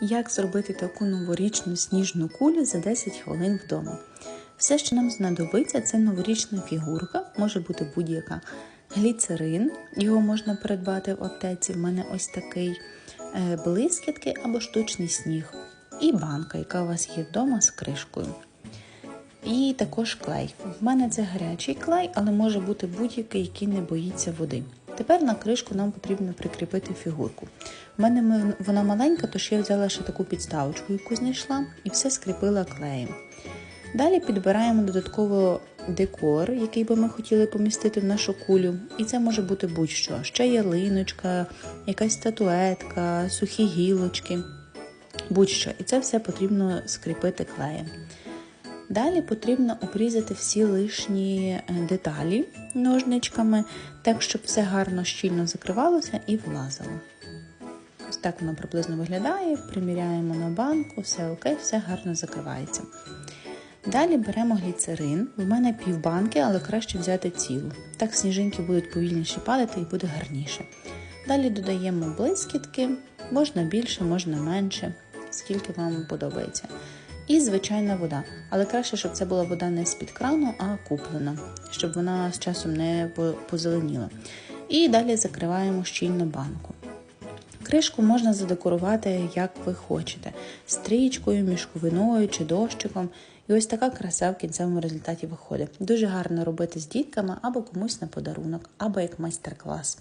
Як зробити таку новорічну сніжну кулю за 10 хвилин вдома? Все, що нам знадобиться, це новорічна фігурка, може бути будь-яка. Гліцерин, його можна придбати в аптеці. В мене ось такий е, блискітки або штучний сніг. І банка, яка у вас є вдома з кришкою. І також клей. В мене це гарячий клей, але може бути будь-який, який не боїться води. Тепер на кришку нам потрібно прикріпити фігурку. У мене вона маленька, тож я взяла ще таку підставочку, яку знайшла, і все скріпила клеєм. Далі підбираємо додатково декор, який би ми хотіли помістити в нашу кулю. І це може бути будь-що. Ще ялиночка, якась статуетка, сухі гілочки, будь-що. І це все потрібно скріпити клеєм. Далі потрібно обрізати всі лишні е, деталі ножничками, так щоб все гарно щільно закривалося і влазило. Ось так воно приблизно виглядає. Приміряємо на банку, все окей, все гарно закривається. Далі беремо гліцерин. В мене півбанки, але краще взяти цілу. Так сніжинки будуть повільніше падати і буде гарніше. Далі додаємо блискітки, можна більше, можна менше, скільки вам подобається. І звичайна вода. Але краще, щоб це була вода не з-під крану, а куплена, щоб вона з часом не позеленіла. І далі закриваємо щільно банку. Кришку можна задекорувати, як ви хочете: стрічкою, мішковиною чи дощиком. І ось така краса в кінцевому результаті виходить. Дуже гарно робити з дітками або комусь на подарунок, або як майстер-клас.